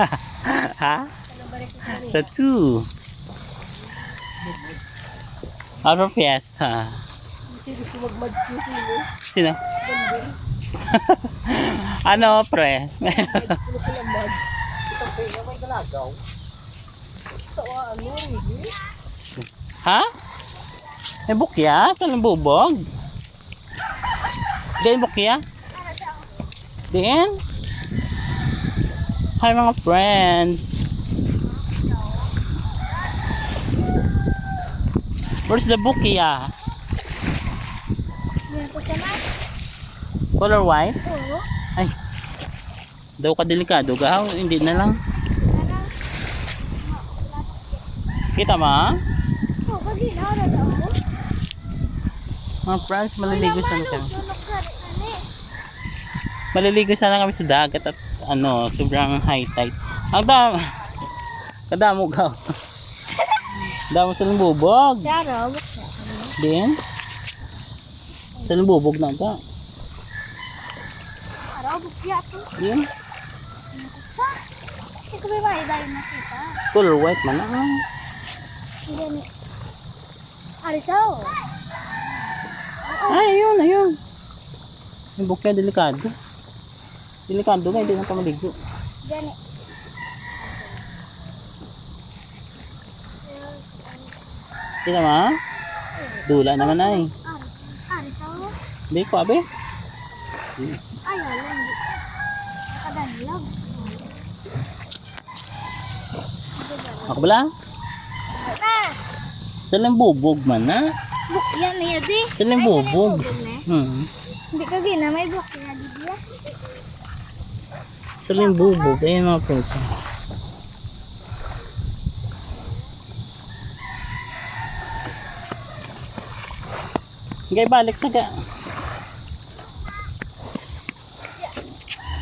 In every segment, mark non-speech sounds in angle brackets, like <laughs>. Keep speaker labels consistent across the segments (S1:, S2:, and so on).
S1: <laughs> ha?
S2: Ano sa kanila?
S1: Sa two. Our fiesta.
S2: Sino <laughs>
S1: ano, pre?
S2: Ano, <laughs>
S1: ha? May bukya? Saan bubog? Diyan bukya? Diyan? Hi mga friends. Where's the
S2: siya na.
S1: Color white?
S2: Oo.
S1: Ay. Daw ka delikado gaw, hindi na lang. Kita mo?
S2: Oo, mo.
S1: Mga friends, maliligo sana kami.
S2: Sulok ka rin, ane.
S1: Maliligo sana kami sa dagat at ano, sobrang high tide. Ang dam. Kadamo gaw. Damo sa bubog.
S2: Daro,
S1: Din. Sa bubog na ka.
S2: Daro, bukya to.
S1: Din.
S2: Sa? Ko ba may dahil nakita?
S1: Color white man.
S2: Hindi ni. Arisaw.
S1: Ay, ayun, ayun. Yung bukya delikado. Delikado nga, hindi na pa maligo.
S2: Gani.
S1: Kita mo? Dula naman ay.
S2: Arisaw.
S1: Hindi ko, abe.
S2: Ay, wala. Hindi. Nakadanlag.
S1: Ako ba lang?
S2: Na!
S1: Sa bubog man na.
S2: Bukya niya di.
S1: Sa bubog. Hmm.
S2: Hindi ka gina, may bukya di diya.
S1: Sa bubog. Ayun mga friends. Okay, balik sa ga.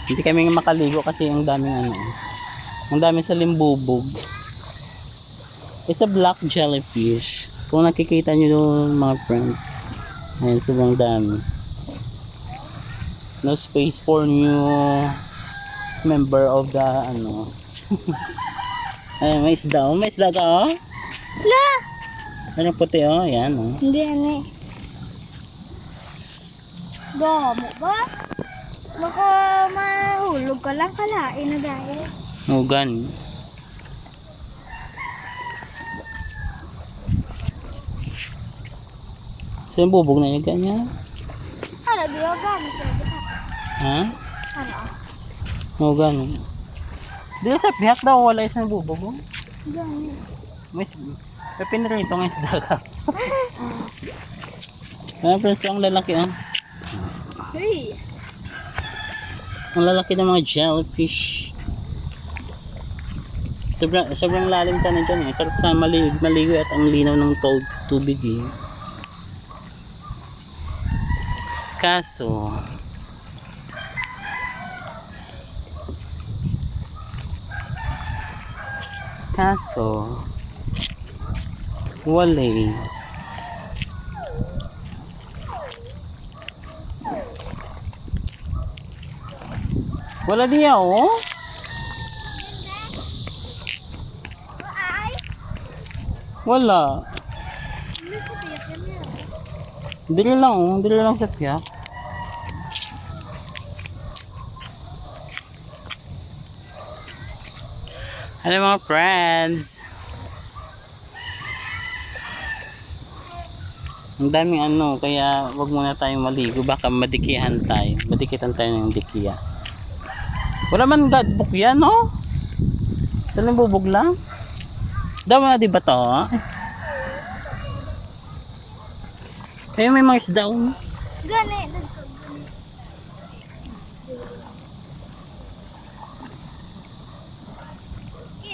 S1: Hindi kami makaligo kasi ang daming ano. Ang daming sa limbubog. It's a black jellyfish. Kung nakikita nyo doon mga friends. Ayan, sobrang dami. No space for new member of the ano. <laughs> Ayan, may isda. Oh, may isda ka oh.
S2: La!
S1: Ano puti oh. Ayan oh.
S2: Hindi, ani. Gamo ba? Baka mahulog ka lang kalain na dahil.
S1: Nugan. So yung bubog na yung ganyan.
S2: Ano, di siya.
S1: Ha?
S2: Ano?
S1: Nugan. Di sa pihat daw wala isang bubog. oh.
S2: Gani.
S1: May, may pinarito ng isda ka. <laughs> Ayan friends, ang lalaki ah.
S2: Hey!
S1: Ang lalaki ng mga jellyfish. Sobrang, sobrang lalim sana dyan eh. Sarap na maligo, maligo at ang linaw ng to tubig eh. Kaso, kaso, wala eh. Wala diya oh. Wala. Dili lang oh. Dili lang sa piya. Hello mga friends. Ang daming ano, kaya wag muna tayong maligo. Baka madikihan tayo. Madikitan tayo ng dikiya. Wala man gadbook yan, no? Dalang bubog lang. Dawa na di ba to? Ayun, may mga isda. oh.
S2: Gani!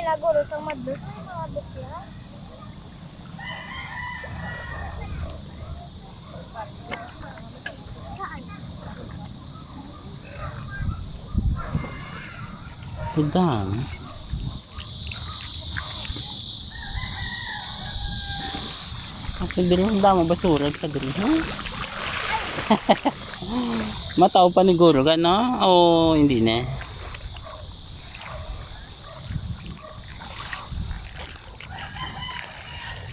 S2: Ilaguro sa madlos may mga bukya. Saan?
S1: Dili ang damo basura sa dili. Huh? <laughs> Matao pa ni Guro ka, no? O hindi na?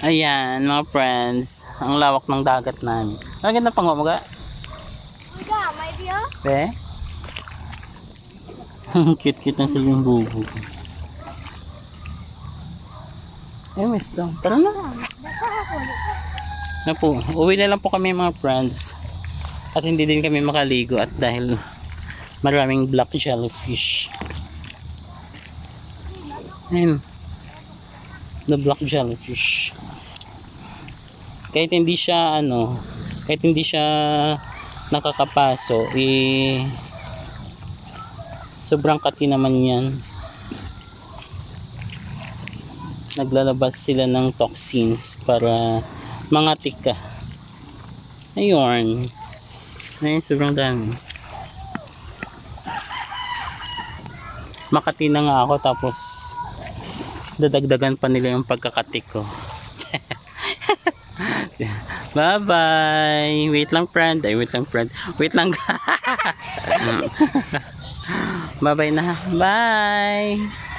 S1: Ayan, mga friends. Ang lawak ng dagat namin. Ang ganda pang umaga.
S3: Enggak, may dia.
S1: Be? Ang cute-cute ng siling bubo. Eh, miss daw. Tara na. Na po, uwi na lang po kami mga friends. At hindi din kami makaligo at dahil maraming black jellyfish. Ayun. The black jellyfish. Kahit hindi siya ano, kahit hindi siya nakakapaso, eh sobrang kati naman yan. Naglalabas sila ng toxins para mangatik ka. Ayun. Ayun, sobrang dami. Makati na nga ako tapos dadagdagan pa nila yung pagkakatik ko. <laughs> Bye-bye. Wait lang, friend. Ay, wait lang, friend. Wait lang. <laughs> Bye-bye na. Bye.